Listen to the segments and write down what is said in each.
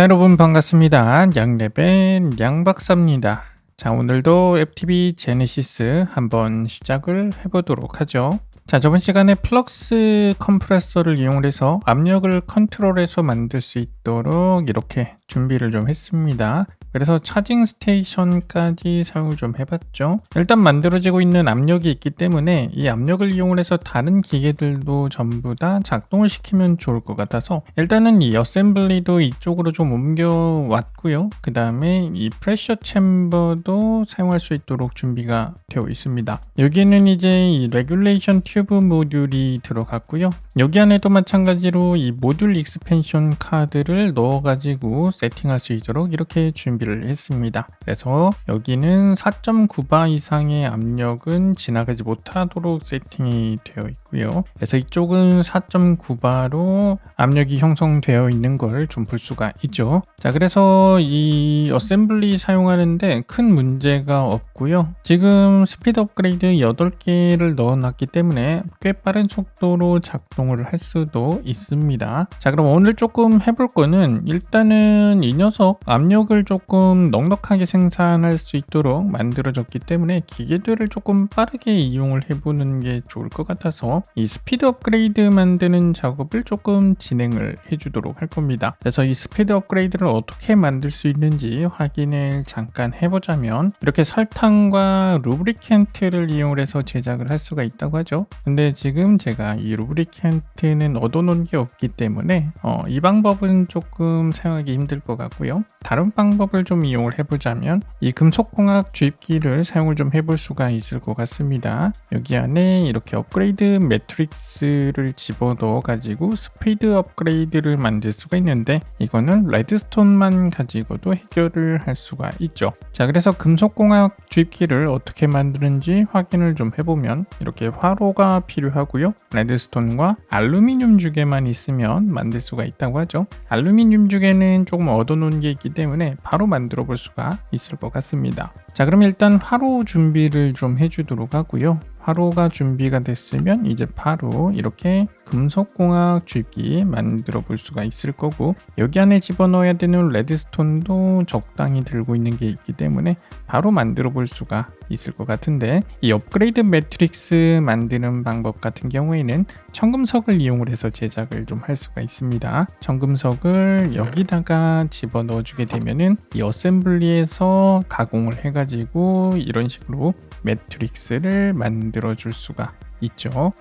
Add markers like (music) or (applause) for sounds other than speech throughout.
자, 여러분 반갑습니다. 양랩의 양박사입니다. 자, 오늘도 FTV 제네시스 한번 시작을 해보도록 하죠. 자, 저번 시간에 플럭스 컴프레서를 이용해서 압력을 컨트롤해서 만들 수 있도록 이렇게 준비를 좀 했습니다. 그래서 차징 스테이션까지 사용을 좀 해봤죠. 일단 만들어지고 있는 압력이 있기 때문에 이 압력을 이용해서 다른 기계들도 전부 다 작동을 시키면 좋을 것 같아서 일단은 이 어셈블리도 이쪽으로 좀 옮겨왔고요. 그 다음에 이 프레셔 챔버도 사용할 수 있도록 준비가 되어 있습니다. 여기는 이제 이 레귤레이션 튜브 모듈이 들어갔고요. 여기 안에도 마찬가지로 이 모듈 익스펜션 카드를 넣어가지고 세팅할 수 있도록 이렇게 준비를 했습니다. 그래서 여기는 4.9바 이상의 압력은 지나가지 못하도록 세팅이 되어 있고요. 그래서 이쪽은 4.9바로 압력이 형성되어 있는 걸 좀 볼 수가 있죠. 자, 그래서 이 어셈블리 사용하는데 큰 문제가 없고요. 지금 스피드 업그레이드 8개를 넣어놨기 때문에 꽤 빠른 속도로 작동을 할 수도 있습니다. 자, 그럼 오늘 조금 해볼 거는 일단은 이 녀석 압력을 조금 넉넉하게 생산할 수 있도록 만들어졌기 때문에 기계들을 조금 빠르게 이용을 해보는 게 좋을 것 같아서 이 스피드 업그레이드 만드는 작업을 조금 진행을 해주도록 할 겁니다. 그래서 이 스피드 업그레이드를 어떻게 만들 수 있는지 확인을 잠깐 해보자면 이렇게 설탕과 루브리켄트를 이용해서 제작을 할 수가 있다고 하죠. 근데 지금 제가 이 루브리켄트는 얻어놓은 게 없기 때문에 어, 이 방법은 조금 사용하기 힘들 것 같고요. 다른 방법을 좀 이용을 해보자면 이 금속공학 주입기를 사용을 좀 해볼 수가 있을 것 같습니다. 여기 안에 이렇게 업그레이드 매트릭스를 집어넣어 가지고 스피드 업그레이드를 만들 수가 있는데 이거는 레드스톤만 가지고도 해결을 할 수가 있죠. 자 그래서 금속공학 주입기를 어떻게 만드는지 확인을 좀 해보면 이렇게 화로가 필요하고요. 레드스톤과 알루미늄 주개만 있으면 만들 수가 있다고 하죠. 알루미늄 주개는 조금 얻어놓은 게 있기 때문에 바로 만들어 볼 수가 있을 것 같습니다. 자 그럼 일단 화로 준비를 좀 해주도록 하고요. 화로가 준비가 됐으면 이제 바로 이렇게 금속공학 주입기 만들어 볼 수가 있을 거고 여기 안에 집어넣어야 되는 레드스톤도 적당히 들고 있는 게 있기 때문에 바로 만들어 볼 수가 있을 것 같은데 이 업그레이드 매트릭스 만드는 방법 같은 경우에는 청금석을 이용을 해서 제작을 좀 할 수가 있습니다. 청금석을 여기다가 집어넣어 주게 되면은 이 어셈블리에서 가공을 해가지고 이런 식으로 매트릭스를 만들어 줄 수가 있죠.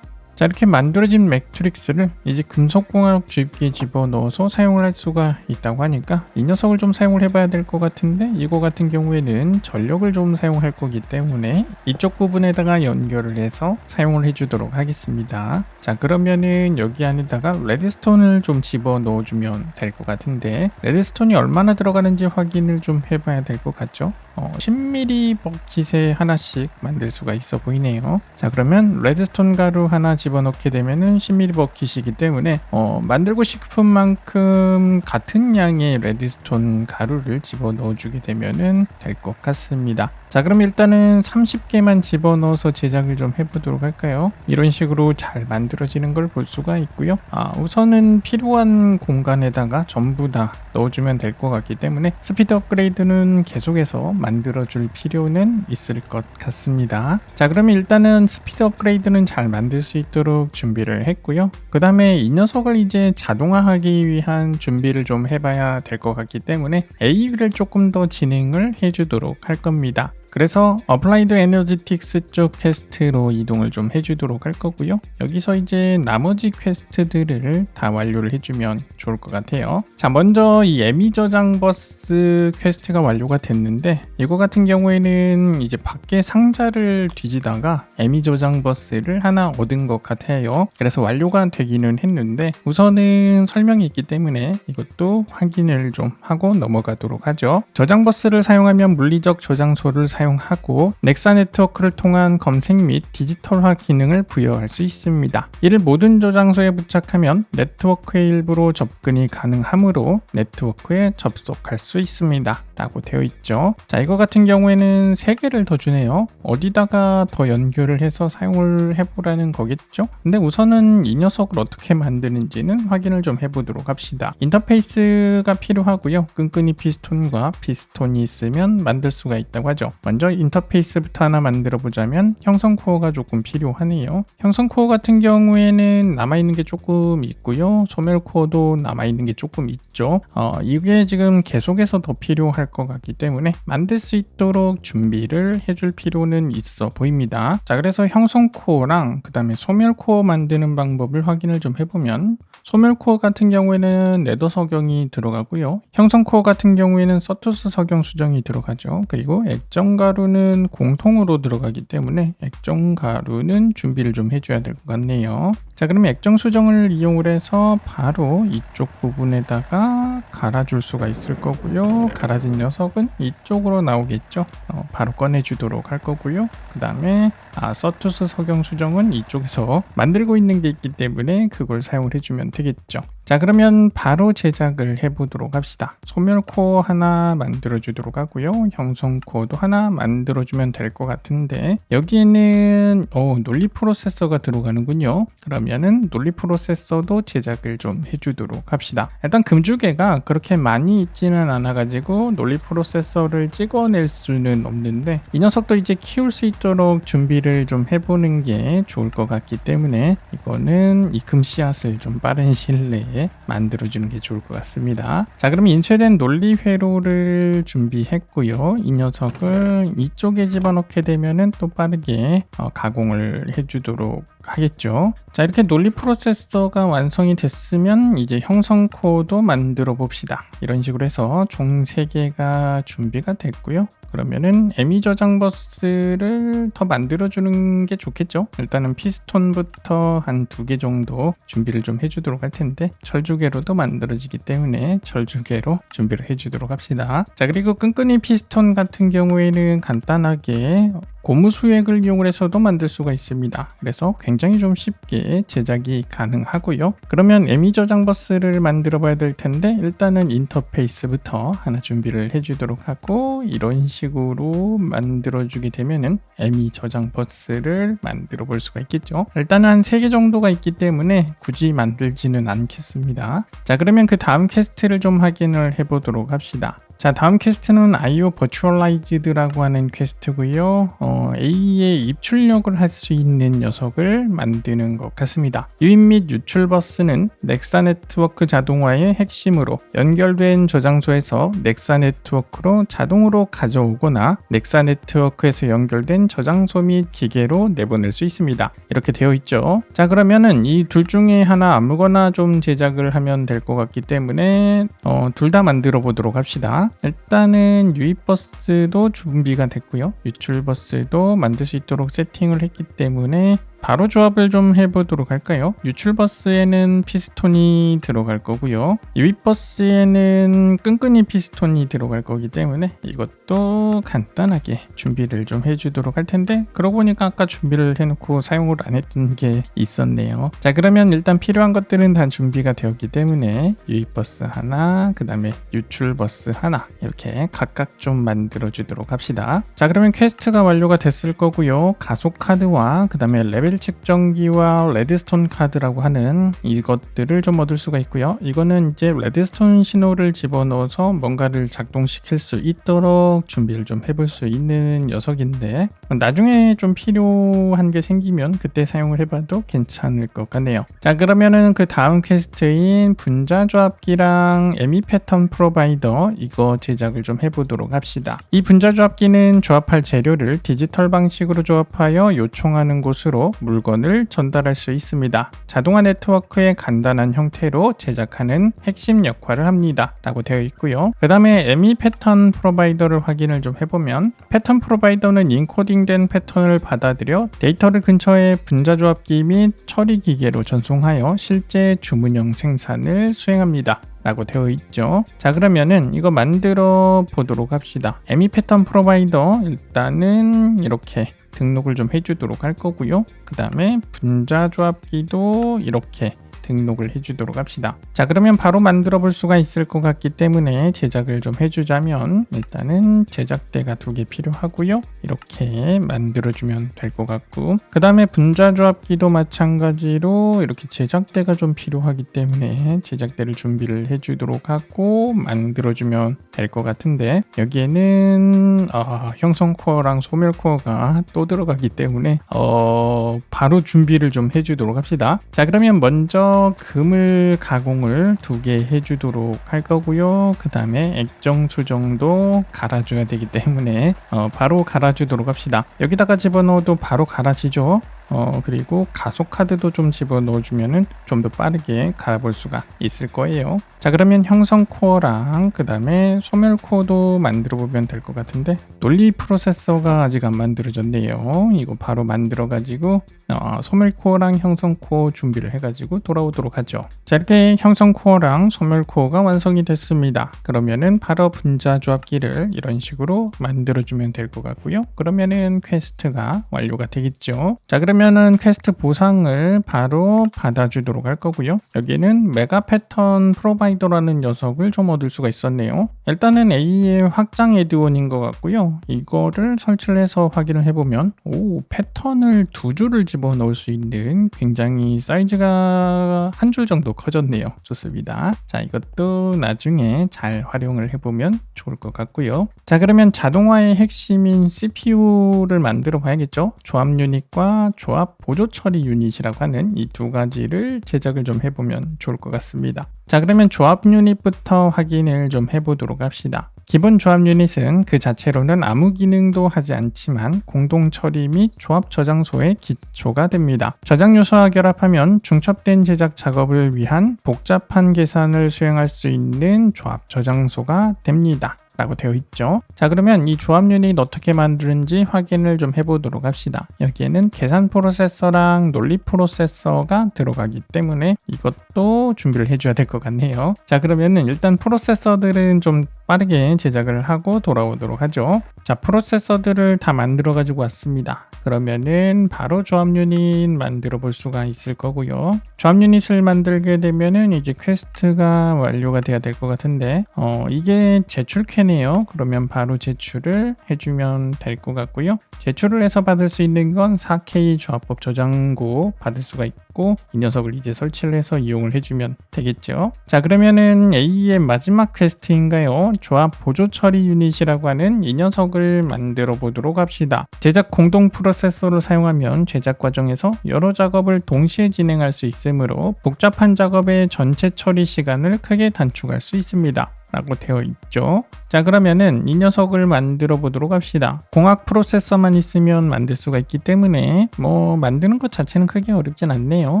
자 이렇게 만들어진 매트릭스를 이제 금속공학 주입기에 집어넣어서 사용을 할 수가 있다고 하니까 이 녀석을 좀 사용을 해봐야 될 것 같은데 이거 같은 경우에는 전력을 좀 사용할 거기 때문에 이쪽 부분에다가 연결을 해서 사용을 해주도록 하겠습니다 자 그러면은 여기 안에다가 레드스톤을 좀 집어넣어 주면 될 것 같은데 레드스톤이 얼마나 들어가는지 확인을 좀 해봐야 될 것 같죠 어, 10mm 버킷에 하나씩 만들 수가 있어 보이네요. 자 그러면 레드스톤 가루 하나 집어넣게 되면은 10mm 버킷이기 때문에 어, 만들고 싶은 만큼 같은 양의 레드스톤 가루를 집어넣어 주게 되면은 될 것 같습니다. 자 그럼 일단은 30개만 집어넣어서 제작을 좀 해보도록 할까요? 이런 식으로 잘 만들어지는 걸 볼 수가 있고요. 아, 우선은 필요한 공간에다가 전부 다 넣어주면 될 것 같기 때문에 스피드 업그레이드는 계속해서 만들어줄 필요는 있을 것 같습니다. 자 그러면 일단은 스피드 업그레이드는 잘 만들 수 있도록 준비를 했고요. 그 다음에 이 녀석을 이제 자동화하기 위한 준비를 좀 해봐야 될 것 같기 때문에 AV를 조금 더 진행을 해주도록 할 겁니다. 그래서 어플라이드 에너지틱스 쪽 퀘스트로 이동을 좀 해주도록 할 거고요. 여기서 이제 나머지 퀘스트들을 다 완료를 해주면 좋을 것 같아요. 자, 먼저 이 에미 저장 버스 퀘스트가 완료가 됐는데 이거 같은 경우에는 이제 밖에 상자를 뒤지다가 에미 저장 버스를 하나 얻은 것 같아요. 그래서 완료가 되기는 했는데 우선은 설명이 있기 때문에 이것도 확인을 좀 하고 넘어가도록 하죠. 저장 버스를 사용하면 물리적 저장소를 사용 사용하고 넥사 네트워크를 통한 검색 및 디지털화 기능을 부여할 수 있습니다. 이를 모든 저장소에 부착하면 네트워크의 일부로 접근이 가능하므로 네트워크에 접속할 수 있습니다. 라고 되어 있죠. 자, 이거 같은 경우에는 3개를 더 주네요. 어디다가 더 연결을 해서 사용을 해보라는 거겠죠? 근데 우선은 이 녀석을 어떻게 만드는지는 확인을 좀 해보도록 합시다. 인터페이스가 필요하고요. 끈끈이 피스톤과 피스톤이 있으면 만들 수가 있다고 하죠. 먼저 인터페이스부터 하나 만들어 보자면 형성 코어가 조금 필요하네요. 형성 코어 같은 경우에는 남아있는 게 조금 있고요. 소멸 코어도 남아있는 게 조금 있죠. 어, 이게 지금 계속해서 더 필요할 것 같기 때문에 만들 수 있도록 준비를 해줄 필요는 있어 보입니다. 자, 그래서 형성 코어랑 그 다음에 소멸 코어 만드는 방법을 확인을 좀 해보면 소멸 코어 같은 경우에는 네더 석영이 들어가고요. 형성 코어 같은 경우에는 서투스 석영 수정이 들어가죠. 그리고 액정 가루는 공통으로 들어가기 때문에 액정 가루는 준비를 좀 해줘야 될 것 같네요. 자 그러면 액정 수정을 이용을 해서 바로 이쪽 부분에다가 갈아줄 수가 있을 거고요. 갈아진 녀석은 이쪽으로 나오겠죠? 어, 바로 꺼내주도록 할 거고요. 그 다음에 아 서투스 석영 수정은 이쪽에서 (laughs) 만들고 있는 게 있기 때문에 그걸 사용을 해주면 되겠죠 자 그러면 바로 제작을 해보도록 합시다. 소멸 코어 하나 만들어 주도록 하고요. 형성 코어도 하나 만들어 주면 될 것 같은데 여기에는 어, 논리 프로세서가 들어가는군요. 그러면은 논리 프로세서도 제작을 좀 해주도록 합시다. 일단 금주개가 그렇게 많이 있지는 않아 가지고 논리 프로세서를 찍어낼 수는 없는데 이 녀석도 이제 키울 수 있도록 준비를 좀 해보는 게 좋을 것 같기 때문에 이거는 이 금씨앗을 좀 빠른 내에 만들어주는 게 좋을 것 같습니다. 자, 그럼 인쇄된 논리 회로를 준비했고요. 이 녀석을 이쪽에 집어넣게 되면은 또 빠르게 어, 가공을 해주도록 하겠죠. 자, 이렇게 논리 프로세서가 완성이 됐으면 이제 형성 코도 만들어 봅시다. 이런 식으로 해서 총 3개가 준비가 됐고요. 그러면은 에미 저장 버스를 더 만들어 주는 게 좋겠죠. 일단은 피스톤부터 한 두 개 정도 준비를 좀 해주도록 할 텐데 철주개로도 만들어지기 때문에 철주개로 준비를 해주도록 합시다. 자 그리고 끈끈이 피스톤 같은 경우에는 간단하게 고무 수액을 이용 해서도 만들 수가 있습니다. 그래서 굉장히 좀 쉽게 제작이 가능하고요. 그러면 에미 저장 버스를 만들어 봐야 될 텐데 일단은 인터페이스부터 하나 준비를 해주도록 하고 이런 식으로 만들어 주게 되면은 에미 저장 버스를 만들어 볼 수가 있겠죠. 일단은 한 3개 정도가 있기 때문에 굳이 만들지는 않겠습니다. 자 그러면 그 다음 퀘스트를 좀 확인을 해보도록 합시다. 자 다음 퀘스트는 IO 버추얼라이즈드라고 하는 퀘스트고요. 어, A의 입출력을 할 수 있는 녀석을 만드는 것 같습니다. 유입 및 유출 버스는 넥사 네트워크 자동화의 핵심으로 연결된 저장소에서 넥사 네트워크로 자동으로 가져오거나 넥사 네트워크에서 연결된 저장소 및 기계로 내보낼 수 있습니다. 이렇게 되어 있죠. 자 그러면은 이 둘 중에 하나 아무거나 좀 제작을 하면 될 것 같기 때문에 어, 둘 다 만들어 보도록 합시다 일단은 유입버스도 준비가 됐고요. 유출버스도 만들 수 있도록 세팅을 했기 때문에 바로 조합을 좀 해보도록 할까요? 유출버스에는 피스톤이 들어갈 거고요. 유입버스에는 끈끈이 피스톤이 들어갈 거기 때문에 이것도 간단하게 준비를 좀 해주도록 할 텐데 그러고 보니까 아까 준비를 해놓고 사용을 안 했던 게 있었네요. 자 그러면 일단 필요한 것들은 다 준비가 되었기 때문에 유입버스 하나 그 다음에 유출버스 하나 이렇게 각각 좀 만들어 주도록 합시다. 자 그러면 퀘스트가 완료가 됐을 거고요. 가속 카드와 그 다음에 레벨 레벨 측정기와 레드스톤 카드라고 하는 이것들을 좀 얻을 수가 있고요. 이거는 이제 레드스톤 신호를 집어넣어서 뭔가를 작동시킬 수 있도록 준비를 좀 해볼 수 있는 녀석인데 나중에 좀 필요한 게 생기면 그때 사용을 해봐도 괜찮을 것 같네요. 자 그러면은 그 다음 퀘스트인 분자 조합기랑 에미 패턴 프로바이더 이거 제작을 좀 해보도록 합시다. 이 분자 조합기는 조합할 재료를 디지털 방식으로 조합하여 요청하는 곳으로 물건을 전달할 수 있습니다. 자동화 네트워크의 간단한 형태로 제작하는 핵심 역할을 합니다. 라고 되어 있고요. 그 다음에 ME 패턴 프로바이더를 확인을 좀 해보면 패턴 프로바이더는 인코딩된 패턴을 받아들여 데이터를 근처의 분자조합기 및 처리 기계로 전송하여 실제 주문형 생산을 수행합니다. 라고 되어 있죠. 자 그러면은 이거 만들어 보도록 합시다. 에미 패턴 프로바이더 일단은 이렇게 등록을 좀 해주도록 할 거고요. 그 다음에 분자 조합기도 이렇게 등록을 해주도록 합시다. 자 그러면 바로 만들어 볼 수가 있을 것 같기 때문에 제작을 좀 해주자면 일단은 제작대가 두 개 필요하고요. 이렇게 만들어주면 될 것 같고 그 다음에 분자 조합기도 마찬가지로 이렇게 제작대가 좀 필요하기 때문에 제작대를 준비를 해주도록 하고 만들어주면 될 것 같은데 여기에는 어, 형성 코어랑 소멸 코어가 또 들어가기 때문에 어, 바로 준비를 좀 해주도록 합시다. 자 그러면 먼저 금을 가공을 두 개 해주도록 할 거고요. 그 다음에 액정 수정도 갈아줘야 되기 때문에 어, 바로 갈아주도록 합시다. 여기다가 집어넣어도 바로 갈아지죠. 어, 그리고 가속 카드도 좀 집어 넣어주면은 좀 더 빠르게 갈아볼 수가 있을 거예요. 자, 그러면 형성 코어랑 그 다음에 소멸 코어도 만들어 보면 될 것 같은데 논리 프로세서가 아직 안 만들어졌네요. 이거 바로 만들어 가지고 어, 소멸 코어랑 형성 코어 준비를 해가지고 돌아오도록 하죠. 자, 이렇게 형성 코어랑 소멸 코어가 완성이 됐습니다. 그러면은 바로 분자 조합기를 이런 식으로 만들어주면 될 것 같고요. 그러면은 퀘스트가 완료가 되겠죠. 자, 그러면 은 퀘스트 보상을 바로 받아주도록 할 거고요. 여기는 메가 패턴 프로바이더라는 녀석을 좀 얻을 수가 있었네요. 일단은 A의 확장 에드온인 것 같고요. 이거를 설치를 해서 확인을 해보면 오 패턴을 두 줄을 집어 넣을 수 있는 굉장히 사이즈가 한 줄 정도 커졌네요. 좋습니다. 자 이것도 나중에 잘 활용을 해보면 좋을 것 같고요. 자 그러면 자동화의 핵심인 CPU를 만들어 봐야겠죠. 조합 유닛과 조합 보조 처리 유닛이라고 하는 이 두 가지를 제작을 좀 해보면 좋을 것 같습니다. 자 그러면 조합 유닛부터 확인을 좀 해보도록 합시다. 기본 조합 유닛은 그 자체로는 아무 기능도 하지 않지만 공동 처리 및 조합 저장소의 기초가 됩니다. 저장 요소와 결합하면 중첩된 제작 작업을 위한 복잡한 계산을 수행할 수 있는 조합 저장소가 됩니다. 라고 되어 있죠. 자 그러면 이 조합 유닛 어떻게 만드는지 확인을 좀 해보도록 합시다. 여기에는 계산 프로세서랑 논리 프로세서가 들어가기 때문에 이것도 준비를 해줘야 될 것 같네요. 자 그러면은 일단 프로세서들은 좀 빠르게 제작을 하고 돌아오도록 하죠. 자 프로세서들을 다 만들어 가지고 왔습니다. 그러면은 바로 조합 유닛 만들어 볼 수가 있을 거고요. 조합 유닛을 만들게 되면은 이제 퀘스트가 완료가 돼야 될 것 같은데 어 이게 제출 캔 이에요. 그러면 바로 제출을 해주면 될 것 같고요. 제출을 해서 받을 수 있는 건 4K 조합법 저장고 받을 수가 있고 이 녀석을 이제 설치를 해서 이용을 해주면 되겠죠. 자 그러면은 A의 마지막 퀘스트인가요? 조합 보조 처리 유닛이라고 하는 이 녀석을 만들어 보도록 합시다. 제작 공동 프로세서를 사용하면 제작 과정에서 여러 작업을 동시에 진행할 수 있으므로 복잡한 작업의 전체 처리 시간을 크게 단축할 수 있습니다. 라고 되어 있죠. 자 그러면은 이 녀석을 만들어 보도록 합시다. 공학 프로세서만 있으면 만들 수가 있기 때문에 뭐 만드는 것 자체는 크게 어렵진 않네요.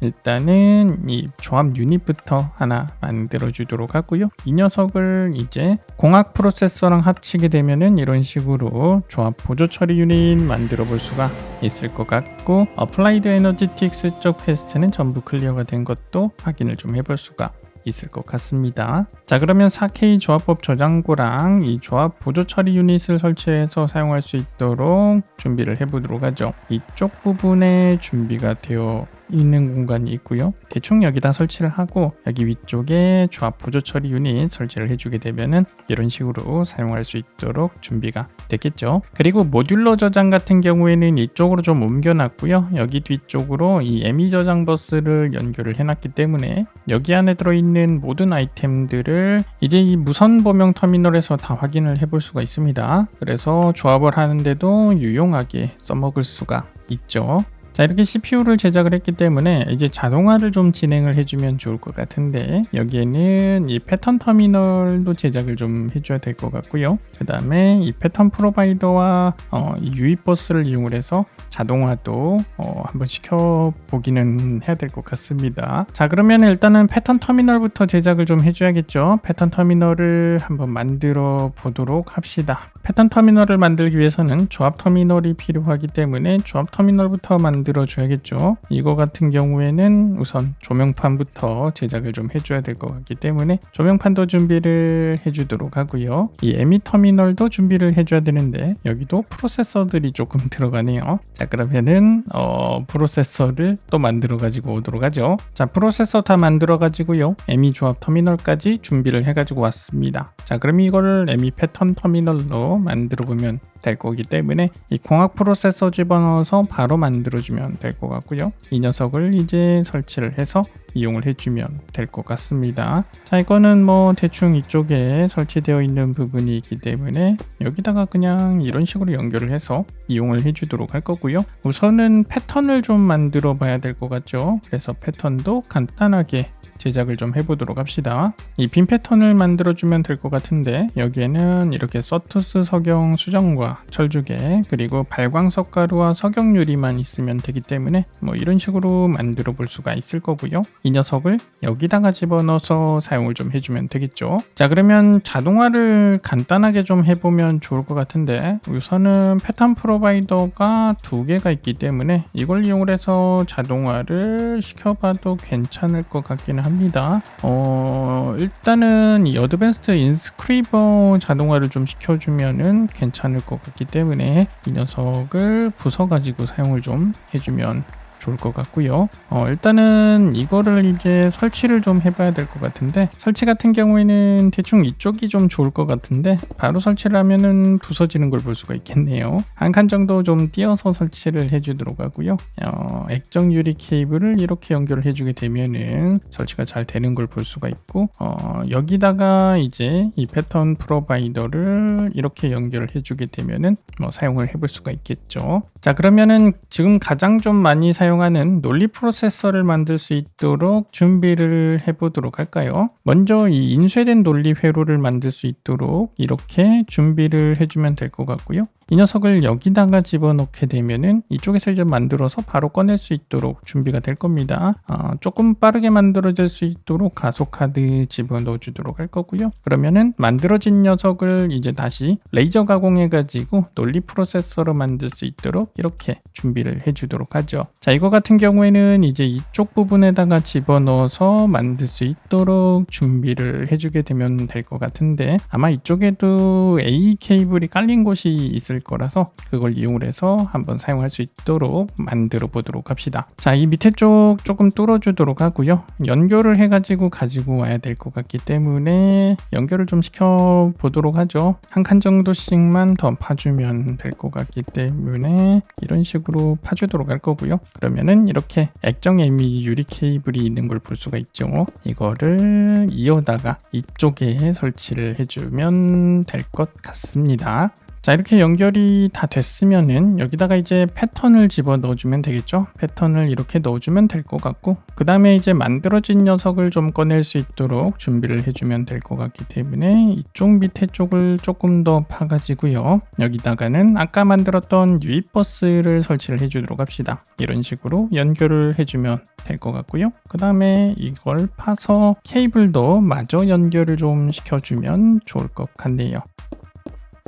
일단은 이 조합 유닛부터 하나 만들어 주도록 하고요. 이 녀석을 이제 공학 프로세서랑 합치게 되면은 이런 식으로 조합 보조 처리 유닛 만들어 볼 수가 있을 것 같고 어플라이드 에너지틱스 쪽 퀘스트는 전부 클리어가 된 것도 확인을 좀 해볼 수가 있을 것 같습니다. 자 그러면 4K 조합법 저장고랑 이 조합 보조 처리 유닛을 설치해서 사용할 수 있도록 준비를 해보도록 하죠. 이쪽 부분에 준비가 되어 있는 공간이 있고요. 대충 여기다 설치를 하고 여기 위쪽에 조합 보조 처리 유닛 설치를 해주게 되면은 이런 식으로 사용할 수 있도록 준비가 됐겠죠. 그리고 모듈러 저장 같은 경우에는 이쪽으로 좀 옮겨놨고요. 여기 뒤쪽으로 이 에미 저장 버스를 연결을 해놨기 때문에 여기 안에 들어있는 모든 아이템들을 이제 이 무선 범용 터미널에서 다 확인을 해볼 수가 있습니다. 그래서 조합을 하는데도 유용하게 써먹을 수가 있죠. 자 이렇게 CPU를 제작을 했기 때문에 이제 자동화를 좀 진행을 해주면 좋을 것 같은데 여기에는 이 패턴 터미널도 제작을 좀 해줘야 될 것 같고요. 그 다음에 이 패턴 프로바이더와 어, 이 유입 버스를 이용을 해서 자동화도 어, 한번 시켜 보기는 해야 될 것 같습니다. 자 그러면 일단은 패턴 터미널부터 제작을 좀 해줘야겠죠? 패턴 터미널을 한번 만들어 보도록 합시다. 패턴 터미널을 만들기 위해서는 조합 터미널이 필요하기 때문에 조합 터미널부터 만들 만들어 줘야겠죠. 이거 같은 경우에는 우선 조명판부터 제작을 좀 해줘야 될 것 같기 때문에 조명판도 준비를 해주도록 하고요. 이 에미 터미널도 준비를 해줘야 되는데 여기도 프로세서들이 조금 (laughs) 들어가네요. 자 그러면은 어, 프로세서를 또 만들어 가지고 오도록 하죠. 자 프로세서 다 만들어 가지고요. 에미 조합 터미널까지 준비를 해 가지고 왔습니다. 자 그럼 이거를 에미 패턴 터미널로 만들어 보면 될 거기 때문에 이 공학 프로세서 집어넣어서 바로 만들어주면 될 것 같고요. 이 녀석을 이제 설치를 해서 이용을 해주면 될 것 같습니다. 자 이거는 뭐 대충 이쪽에 설치되어 있는 부분이 있기 때문에 여기다가 그냥 이런 식으로 연결을 해서 이용을 해주도록 할 거고요. 우선은 패턴을 좀 만들어 봐야 될 것 같죠. 그래서 패턴도 간단하게 제작을 좀 해보도록 합시다. 이 빈 패턴을 만들어주면 될 것 같은데 여기에는 이렇게 서투스 석영 수정과 철조개 그리고 발광석 가루와 석영 유리만 있으면 되기 때문에 뭐 이런 식으로 만들어 볼 수가 있을 거고요. 이 녀석을 여기다가 집어넣어서 사용을 좀 해주면 되겠죠. 자 그러면 자동화를 간단하게 좀 해보면 좋을 것 같은데 우선은 패턴 프로바이더가 두 개가 있기 때문에 이걸 이용을 해서 자동화를 시켜봐도 괜찮을 것 같기는 합니다. 어, 일단은 이 어드밴스드 인스크리버 자동화를 좀 시켜주면은 괜찮을 것 같기 때문에 이 녀석을 부숴가지고 사용을 좀 해주면 좋을 것 같고요. 어, 일단은 이거를 이제 설치를 좀 해봐야 될 것 같은데 설치 같은 경우에는 대충 이쪽이 좀 좋을 것 같은데 바로 설치를 하면은 부서지는 걸 볼 수가 있겠네요. 한 칸 정도 좀 띄어서 설치를 해주도록 하고요. 어, 액정 유리 케이블을 이렇게 연결을 해주게 되면은 설치가 잘 되는 걸 볼 수가 있고 어, 여기다가 이제 이 패턴 프로바이더를 이렇게 연결을 해주게 되면은 뭐 사용을 해볼 수가 있겠죠. 자 그러면은 지금 가장 좀 많이 사용 하는 논리 프로세서를 만들 수 있도록 준비를 해보도록 할까요? 먼저 이 인쇄된 논리 회로를 만들 수 있도록 이렇게 준비를 해주면 될 것 같고요. 이 녀석을 여기다가 집어넣게 되면은 이쪽에서 이제 만들어서 바로 꺼낼 수 있도록 준비가 될 겁니다. 어, 조금 빠르게 만들어질 수 있도록 가속 카드 집어넣어 주도록 할 거고요. 그러면은 만들어진 녀석을 이제 다시 레이저 가공해 가지고 논리 프로세서로 만들 수 있도록 이렇게 준비를 해 주도록 하죠. 자, 이거 같은 경우에는 이제 이쪽 부분에다가 집어넣어서 만들 수 있도록 준비를 해 주게 되면 될 것 같은데 아마 이쪽에도 A 케이블이 깔린 곳이 있을 거라서 그걸 이용을 해서 한번 사용할 수 있도록 만들어 보도록 합시다. 자, 이 밑에 쪽 조금 뚫어주도록 하고요. 연결을 해가지고 가지고 와야 될 것 같기 때문에 연결을 좀 시켜 보도록 하죠. 한 칸 정도씩만 더 파주면 될 것 같기 때문에 이런 식으로 파주도록 할 거고요. 그러면은 이렇게 액정 에미 유리 케이블이 있는 걸 볼 수가 있죠. 이거를 이어다가 이쪽에 설치를 해주면 될 것 같습니다. 자 이렇게 연결이 다 됐으면은 여기다가 이제 패턴을 집어 넣어주면 되겠죠? 패턴을 이렇게 넣어주면 될 것 같고 그 다음에 이제 만들어진 녀석을 좀 꺼낼 수 있도록 준비를 해주면 될 것 같기 때문에 이쪽 밑에 쪽을 조금 더 파가지고요. 여기다가는 아까 만들었던 유입버스를 설치를 해주도록 합시다. 이런 식으로 연결을 해주면 될 것 같고요. 그 다음에 이걸 파서 케이블도 마저 연결을 좀 시켜주면 좋을 것 같네요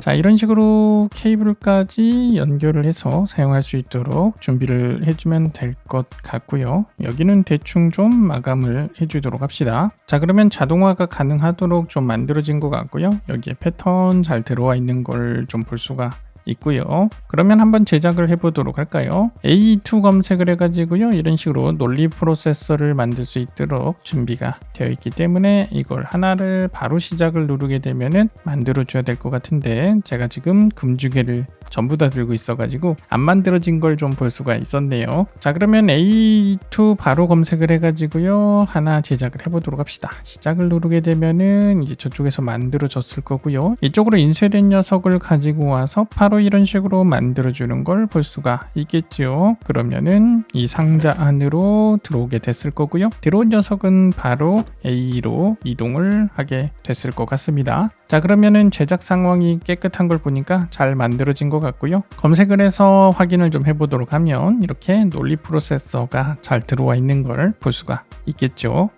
자 이런 식으로 케이블까지 연결을 해서 사용할 수 있도록 준비를 해주면 될 것 같고요. 여기는 대충 좀 마감을 해주도록 합시다. 자 그러면 자동화가 가능하도록 좀 만들어진 것 같고요. 여기에 패턴 잘 들어와 있는 걸 좀 볼 수가 있고요. 그러면 한번 제작을 해보도록 할까요? A2 검색을 해가지고요. 이런 식으로 논리 프로세서를 만들 수 있도록 준비가 되어 있기 때문에 이걸 하나를 바로 시작을 누르게 되면은 만들어 줘야 될 것 같은데 제가 지금 금주개를 전부 다 들고 있어가지고 안 만들어진 걸 좀 볼 수가 있었네요. 자 그러면 A2 바로 검색을 해가지고요. 하나 제작을 해보도록 합시다. 시작을 누르게 되면은 이제 저쪽에서 만들어졌을 거고요. 이쪽으로 인쇄된 녀석을 가지고 와서 바로 이런 식으로 만들어주는 걸 볼 수가 있겠죠. 그러면은 이 상자 안으로 들어오게 됐을 거고요. 들어온 녀석은 바로 A로 이동을 하게 됐을 것 같습니다. 자 그러면은 제작 상황이 깨끗한 걸 보니까 잘 만들어진 것 같고요. 검색을 해서 확인을 좀 해보도록 하면 이렇게 논리 프로세서가 잘 들어와 있는 걸 볼 수가 있겠죠.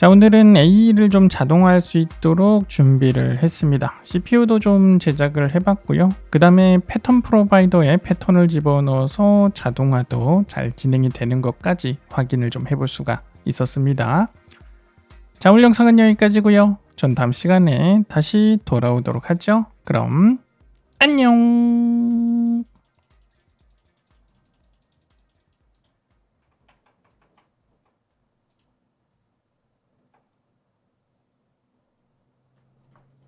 자, 오늘은 AE를 좀 자동화할 수 있도록 준비를 했습니다. CPU도 좀 제작을 해봤고요. 그 다음에 패턴 프로바이더에 패턴을 집어넣어서 자동화도 잘 진행이 되는 것까지 확인을 좀 해볼 수가 있었습니다. 자, 오늘 영상은 여기까지고요. 전 다음 시간에 다시 돌아오도록 하죠. 그럼 안녕.